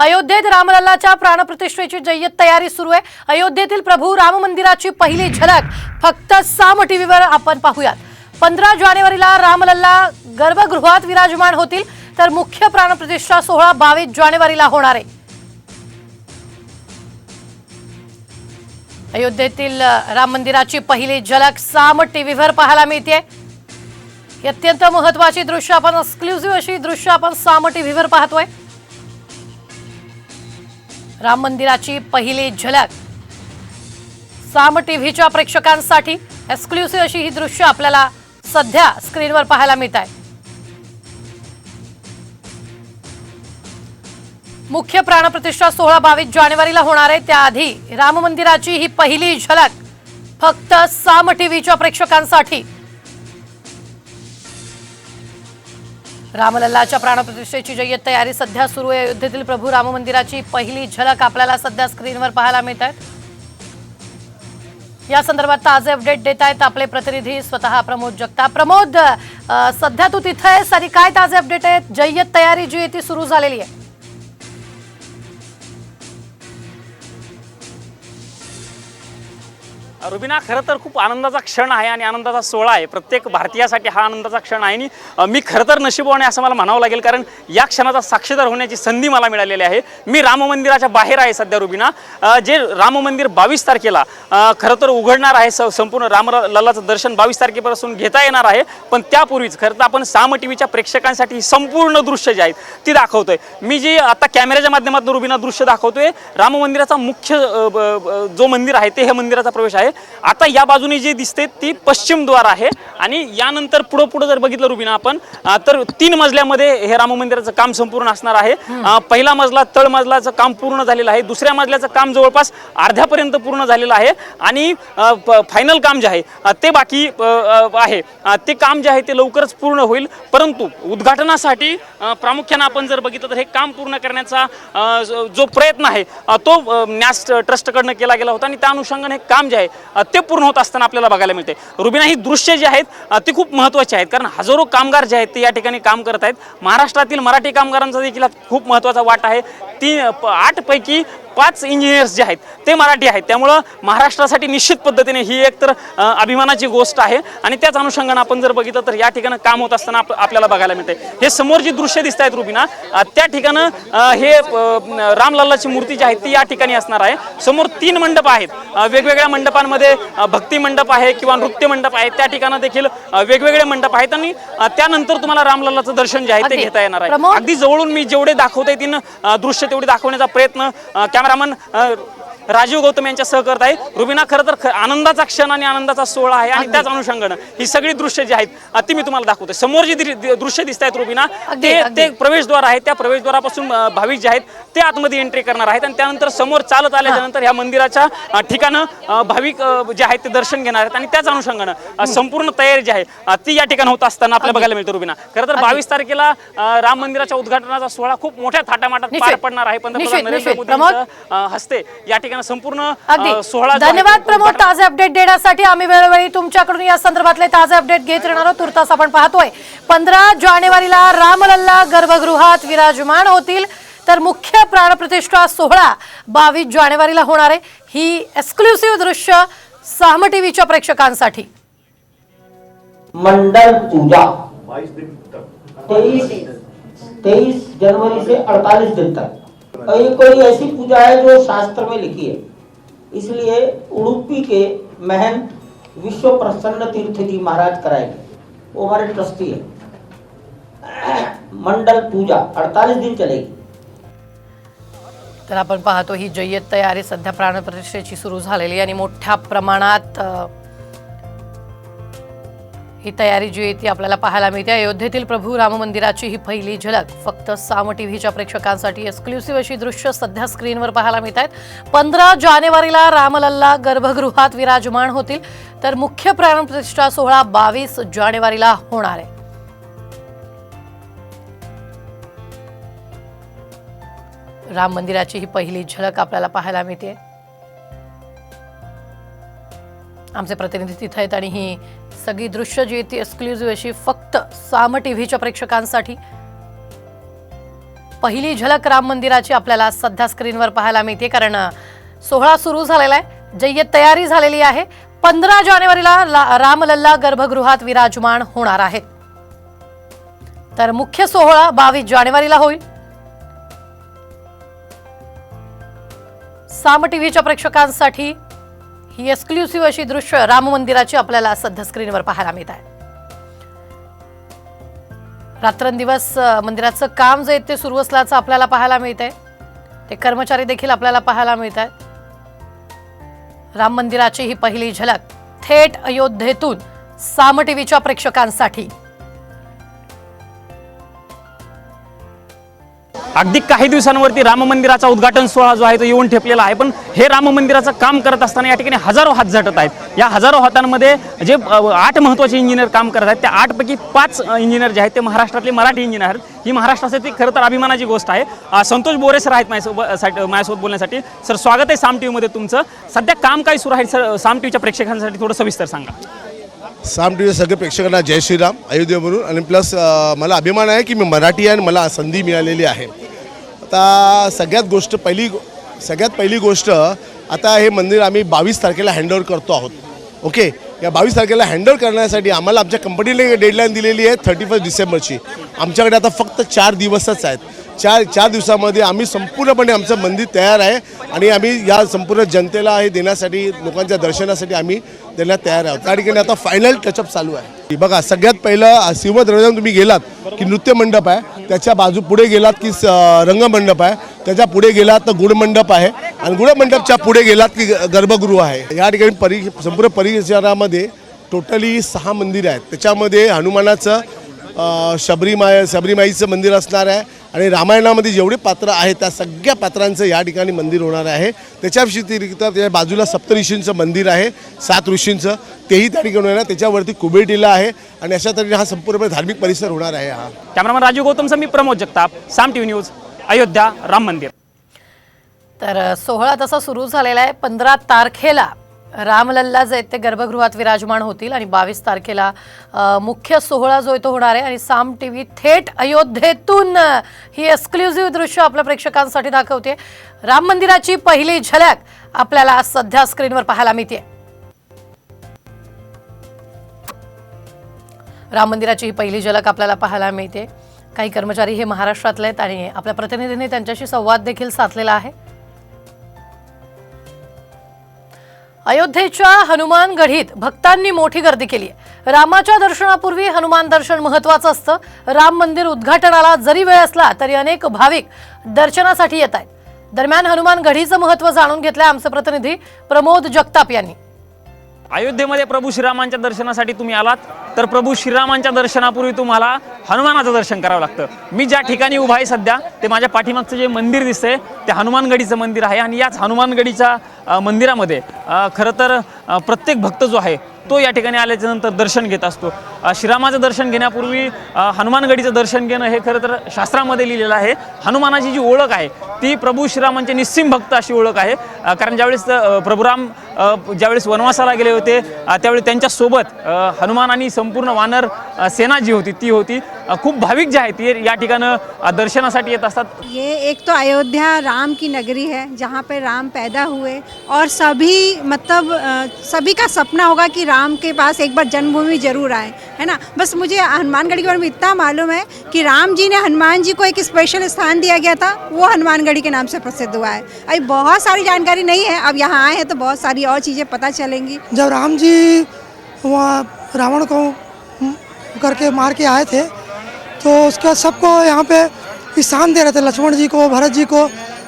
अयोध्येत रामलल्लाच्या प्राणप्रतिष्ठेची जय्यत तयारी सुरू आहे. अयोध्येतील प्रभू राम मंदिराची पहिली झलक फक्त साम टीव्हीवर आपण पाहूयात. पंधरा जानेवारीला रामलल्ला गर्भगृहात विराजमान होतील तर मुख्य प्राणप्रतिष्ठा सोहळा बावीस जानेवारीला होणार आहे. अयोध्येतील राम मंदिराची पहिली झलक साम टीव्हीवर पाहायला मिळते. अत्यंत महत्वाची दृश्य आपण एक्सक्लुझिव्ह अशी दृश्य आपण साम टीव्हीवर पाहतोय. राम मंदिराची पहिली झलक. साम टीव्हीच्या प्रेक्षकांसाठी एक्सक्लुसिव्ह अशी ही दृश्य आपल्याला सध्या स्क्रीनवर पाहायला मिळत आहे. मुख्य प्राणप्रतिष्ठा सोहळा बावीस जानेवारीला होणार आहे. त्याआधी राम मंदिराची ही पहिली झलक फक्त साम टीव्हीच्या प्रेक्षकांसाठी रामलल्लाच्या प्राणप्रतिष्ठेची जय्यत तयारी सध्या सुरू आहे. अयोध्येतील प्रभू राम मंदिराची पहिली झलक आपल्याला सध्या स्क्रीनवर पाहायला मिळत आहेत या संदर्भात ताजे अपडेट देत आहेत आपले प्रतिनिधी स्वतः प्रमोद जगताप. प्रमोद सध्या तू तिथे आहेस आणि काय ताजे अपडेट आहेत? जय्यत तयारी जी आहे ती सुरू झालेली आहे. रुबिना खरं तर खूप आनंदाचा क्षण आहे आणि आनंदाचा सोहळा आहे. प्रत्येक भारतीयासाठी हा आनंदाचा क्षण आहे आणि मी खरं तर नशिबवान आहे असं मला म्हणावं लागेल कारण या क्षणाचा साक्षीदार होण्याची संधी मला मिळालेली आहे. मी राम मंदिराच्या बाहेर आहे सध्या रुबिना. जे राम मंदिर बावीस तारखेला खरं तर उघडणार आहे स- संपूर्ण राम लल्लाचं दर्शन बावीस तारखेपासून घेता येणार आहे. पण त्यापूर्वीच खरं तर आपण साम टी व्हीच्या प्रेक्षकांसाठी संपूर्ण दृश्य जे आहेत ती दाखवतोय. मी जी आता कॅमेऱ्याच्या माध्यमातून रुबिना दृश्य दाखवतोय राम मंदिराचा मुख्य ब- ब- जो मंदिर आहे ते हे मंदिराचा प्रवेश आहे. आता या बाजूने जे दिसते ती पश्चिम द्वार आहे. आणि यानंतर पुढं पुढं जर बघितलं रुबिना आपण तर तीन मजल्यामध्ये हे राम मंदिराचं काम संपूर्ण असणार आहे. पहिला मजला तळ मजलाचं काम पूर्ण झालेलं आहे. दुसऱ्या मजल्याचं काम जवळपास अर्ध्यापर्यंत पूर्ण झालेलं आहे. आणि फायनल काम जे आहे ते बाकी आहे. ते काम जे आहे ते लवकरच पूर्ण होईल. परंतु उद्घाटनासाठी प्रामुख्यानं आपण जर बघितलं तर हे काम पूर्ण करण्याचा जो प्रयत्न आहे तो न्यास ट्रस्टकडनं केला गेला होता. आणि त्या अनुषंगाने हे काम जे आहे ते पूर्ण होत असताना आपल्याला बघायला मिळते रुबिना ही दृश्य जी आहेत ती खूप महत्त्वाची आहेत. कारण हजारो कामगार जे आहेत ते या ठिकाणी काम करत आहेत. महाराष्ट्रातील मराठी कामगारांचा देखील खूप महत्त्वाचा वाटा आहे. ती आठपैकी पाच इंजिनियर्स जे आहेत ते मराठी आहेत. त्यामुळं महाराष्ट्रासाठी निश्चित पद्धतीने ही एक तर अभिमानाची गोष्ट आहे. आणि त्याच अनुषंगानं आपण जर बघितलं तर या ठिकाणी काम होत असताना आप- आपल्याला बघायला मिळते हे समोर जी दृश्य दिसत आहेत रुबिना त्या ठिकाणं हे रामलल्लाची मूर्ती जी आहे ती या ठिकाणी असणार आहे. समोर तीन मंडप आहेत. वेगवेगळ्या मंडपांमध्ये भक्ती मंडप आहे किंवा नृत्य मंडप आहे. त्या ठिकाणं देखील वेगवेगळे मंडप आहेत. आणि त्यानंतर तुम्हाला रामलल्लाचं दर्शन जे आहे ते. घेता येणार आहे? अगदी जवळून मी जेवढे दाखवता येतील अ, दृश्य तेवढे दाखवण्याचा प्रयत्न अ, कॅमेरामन राजीव गौतम यांच्या सहकर्ता आहे रुबिना खरं तर आनंदाचा क्षण आणि आनंदाचा सोहळा आहे आणि त्याच अनुषंगानं ही सगळी दृश्य जी आहेत ती मी तुम्हाला दाखवते समोर जी दृश्य दिसत आहेत रुबिना ते. ते प्रवेशद्वार आहे. त्या प्रवेशद्वारापासून भाविक जे आहेत ते आतमध्ये एंट्री करणार आहेत आणि त्यानंतर समोर चालत आल्याच्यानंतर ह्या मंदिराच्या ठिकाणं भाविक जे आहेत ते दर्शन घेणार आहेत आणि त्याच अनुषंगानं संपूर्ण तयारी जी आहे ती या ठिकाणी होत असताना आपल्याला बघायला मिळते रुबिना. खरं तर बावीस तारखेला राम मंदिराच्या उद्घाटनाचा सोहळा खूप मोठ्या थाटामाटात पार. पडणार आहे. पंतप्रधान नरेंद्र अ, हस्ते या ठिकाणी संपूर्ण अ, अगदी सोहळा धन्यवाद प्रमोद ताजे अपडेट देण्यासाठी आम्ही वेळोवेळी तुमच्याकडून या संदर्भातले ताजे अपडेट घेत राहणार आहोत. तुर्तास आपण पाहतोय. पंधरा जानेवारीला रामलल्ला गर्भगृहात विराजमान होतील. तर मुख्य प्राणप्रतिष्ठा सोहळा बावीस जानेवारीला होणार आहे. ही एक्सक्लुसिव्ह दृश्य साम टीव्हीच्या प्रेक्षकांसाठी. मंडल पूजा. तेईस तेईस जनवरी से अड़तालीस दिन तक. और ये कोई ऐसी पूजा है जो शास्त्र में लिखी है। इसलिए उडुपी के महंत विश्व प्रसन्न तीर्थ जी महाराज कराएंगे। वो हमारे ट्रस्टी है। मंडल पूजा 48 दिन चलेगी। तर आपण पाहतो ही जय्यत तयारी सध्या प्राणप्रतिष्ठेची सुरू झालेली आणि मोठ्या प्रमाणात ही तयारी जी आहे ती आपल्याला पाहायला मिळते. अयोध्येतील प्रभू राम मंदिराची ही पहिली झलक फक्त साम टीव्हीच्या प्रेक्षकांसाठी एक्सक्लुसिव्ह अशी दृश्य सध्या स्क्रीनवर पाहायला मिळत आहेत. पंधरा जानेवारीला रामलल्ला गर्भगृहात विराजमान होतील. तर मुख्य प्राणप्रतिष्ठा सोहळा बावीस जानेवारीला होणार आहे. राम मंदिराची ही पहिली झलक आपल्याला पाहायला मिळते. आमचे प्रतिनिधी तिथे आहेत आणि ही सगळी दृश्य जी ती एक्सक्लुझिव्ह अशी फक्त साम टीव्हीच्या प्रेक्षकांसाठी. पहिली झलक राम मंदिराची आपल्याला सध्या स्क्रीनवर पाहायला मिळते कारण सोहळा सुरू झालेला आहे. जय्यत तयारी झालेली आहे. पंधरा जानेवारीला रामलल्ला गर्भगृहात विराजमान होणार आहे. तर मुख्य सोहळा बावीस जानेवारीला होईल. साम टीव्हीच्या प्रेक्षकांसाठी ही एक्सक्लुसिव्ह अशी दृश्य राम मंदिराची आपल्याला सध्या स्क्रीनवर पाहायला मिळत आहे. रात्रंदिवस मंदिराचं काम जे ते सुरू असल्याचं आपल्याला पाहायला मिळत आहे. ते कर्मचारी देखील आपल्याला पाहायला मिळत आहेत. राम मंदिराची ही पहिली झलक थेट अयोध्येतून साम टीव्हीच्या प्रेक्षकांसाठी. अगदी काही दिवसांवरती राम मंदिराचा उद्घाटन सोहळा जो आहे तो येऊन ठेपलेला आहे. पण हे राम मंदिराचं काम करत असताना या ठिकाणी हजारो हात झटत आहेत. या हजारो हातांमध्ये जे आठ महत्त्वाचे इंजिनियर काम करत आहेत त्या आठपैकी पाच इंजिनियर जे आहेत ते महाराष्ट्रातले मराठी इंजिनियर आहेत. ही महाराष्ट्रासाठी खरं तर अभिमानाची गोष्ट आहे. संतोष बोरे सर आहेत माझ्यासोबत माझ्यासोबत बोलण्यासाठी. सर स्वागत आहे साम टीव्हीमध्ये तुमचं. सध्या काम काय सुरू आहे? सर साम टीव्हीच्या प्रेक्षकांसाठी थोडं सविस्तर सांगा. साम टी सगळे प्रेक्षकांना जय श्रीराम अयोध्येवरून आणि प्लस मला अभिमान आहे की मी मराठी आहे आणि मला संधी मिळालेली आहे. आता सगळ्यात गोष्ट पहिली सगळ्यात पहिली गोष्ट आता हे मंदिर आम्ही बावीस तारखेला हँडओव्हर करतो आहोत. ओके या बावीस तारखेला हँडओव्हर करण्यासाठी आम्हाला आमच्या कंपनीने डेडलाईन दिलेली आहे थर्टी फर्स्ट डिसेंबरची. आमच्याकडे आता फक्त चार दिवसच आहेत. चार चार दिवसामध्ये आम्ही संपूर्णपणे आमचं मंदिर तयार आहे आणि आम्ही या संपूर्ण जनतेला हे देण्यासाठी लोकांच्या दर्शनासाठी आम्ही त्यांना तयार आहोत. त्या ठिकाणी आता फायनल टचअप चालू आहे. बघा सगळ्यात पहिलं सिंह दरवाजातून तुम्ही गेलात की नृत्य मंडप आहे. त्याच्या बाजू पुढे गेलात की स- रंगमंडप आहे. त्याच्या पुढे गेलात तर गुढमंडप आहे. आणि गुढमंडपच्या पुढे गेलात की ग- गर्भगृह आहे. या ठिकाणी परि संपूर्ण परिसरामध्ये टोटली सहा मंदिरं आहेत. त्याच्यामध्ये हनुमानाचं शबरीमाया शबरीमाय शबरीमाईचं मंदिर असणार आहे. आणि रामायणामध्ये जेवढे पात्र आहेत त्या सगळ्या पात्रांचं या ठिकाणी मंदिर होणार आहे. त्याच्या व्यतिरिक्त त्याच्या बाजूला सप्तऋषींचं मंदिर आहे सात ऋषींचं. तेही त्या ठिकाणी होणार त्याच्यावरती कुबेटीला आहे आणि अशा तऱ्हेने हा संपूर्णपणे धार्मिक परिसर होणार आहे हा. कॅमेरामॅन राजू गौतमचा मी प्रमोद जगताप साम टीव्ही न्यूज अयोध्या राम मंदिर. तर सोहळा तसा सुरू झालेला आहे. पंधरा तारखेला रामलल्ला जे आहेत ते गर्भगृहात विराजमान होतील आणि बावीस तारखेला मुख्य सोहळा जो आहे तो होणार आहे आणि साम टी व्ही थेट अयोध्येतून ही एक्सक्ल्युझिव्ह दृश्य आपल्या प्रेक्षकांसाठी दाखवते राम मंदिराची पहिली झलक आपल्याला सध्या स्क्रीनवर पाहायला मिळते राम मंदिराची ही पहिली झलक आपल्याला पाहायला मिळते काही कर्मचारी हे महाराष्ट्रातले आहेत आणि आपल्या प्रतिनिधींनी त्यांच्याशी संवाद देखील साधलेला आहे. अयोध्येच्या हनुमान गढीत भक्तांनी मोठी गर्दी केली आहे. रामाच्या दर्शनापूर्वी हनुमान दर्शन महत्वाचं असतं. राम मंदिर उद्घाटनाला जरी वेळ असला तरी अनेक भाविक दर्शनासाठी येत आहेत. दरम्यान हनुमान गढीचं महत्त्व जाणून घेतलंय आमचे प्रतिनिधी प्रमोद जगताप यांनी. अयोध्येमध्ये प्रभू श्रीरामांच्या दर्शनासाठी तुम्ही आलात तर प्रभू श्रीरामांच्या दर्शनापूर्वी तुम्हाला हनुमानाचं दर्शन करावं लागतं. मी ज्या ठिकाणी उभा आहे सध्या ते माझ्या पाठीमागचं जे मंदिर दिसतंय ते हनुमानगडीचं मंदिर आहे आणि याच हनुमानगडीच्या मंदिरामध्ये खरं तर प्रत्येक भक्त जो आहे तो या ठिकाणी आल्याच्यानंतर दर्शन घेत असतो. श्रीरामाचं दर्शन घेण्यापूर्वी हनुमानगडीचं दर्शन घेणं हे खरं तर शास्त्रामध्ये लिहिलेलं आहे. हनुमानाची जी ओळख आहे ती प्रभू श्रीरामांचे निस्सिम भक्त अशी ओळख आहे. कारण ज्यावेळेस प्रभुराम ज्यावेळेस वनवासाला गेले होते त्यावेळी त्यांच्यासोबत हनुमान आणि संपूर्ण वानर सेना जी होती ती होती. खूप भाविक जे आहेत ते या ठिकाणं दर्शनासाठी येत असतात. ये एक तो अयोध्या राम की नगरी है जहाँ पे राम पैदा हुए और सभी मतलब अ, सभी का सपना होगा कि राम के पास एक बार जन्मभूमि ज़रूर आए है ना? बस मुझे हनुमानगढ़ी के बारे में इतना मालूम है कि राम जी ने हनुमान जी को एक स्पेशल स्थान दिया गया था वो हनुमानगढ़ी के नाम से प्रसिद्ध हुआ है। अभी बहुत सारी जानकारी नहीं है अब यहाँ आए हैं तो बहुत सारी और चीज़ें पता चलेंगी। जब राम जी वहाँ रावण को करके मार के आए थे तो उसके बाद सबको यहाँ पे स्थान दे रहे थे लक्ष्मण जी को भरत जी को।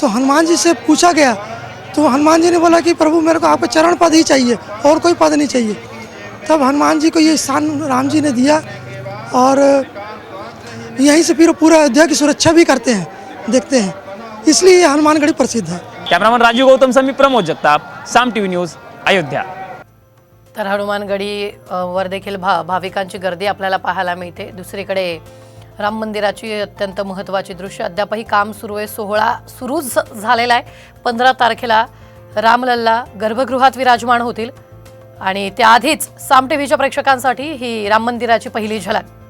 तो हनुमान जी से पूछा गया। तो हनुमान जी ने बोला कि प्रभु मेरे को आपका चरण पद ही चाहिए और कोई पद नहीं चाहिए। तब हनुमान जी को ये स्थान राम जी ने दिया और यहीं से फिर पूरा अयोध्या की सुरक्षा भी करते हैं देखते हैं। इसलिए ये हनुमानगढ़ी प्रसिद्ध है। कॅमेरामन राजू गौतमचा मी Pramod Jagtap Saam T V news Ayodhya. तर हनुमानगडी अ, वर देखील भा भाविकांची गर्दी आपल्याला पाहायला मिळते. दुसरीकडे राम मंदिराची अत्यंत महत्त्वाची दृश्य. अद्यापही काम सुरू आहे. सोहळा सुरूच झालेला आहे. पंधरा तारखेला रामलल्ला गर्भगृहात विराजमान होतील. आणि त्याआधीच साम टीव्हीच्या प्रेक्षकांसाठी ही राम मंदिराची पहिली झलक.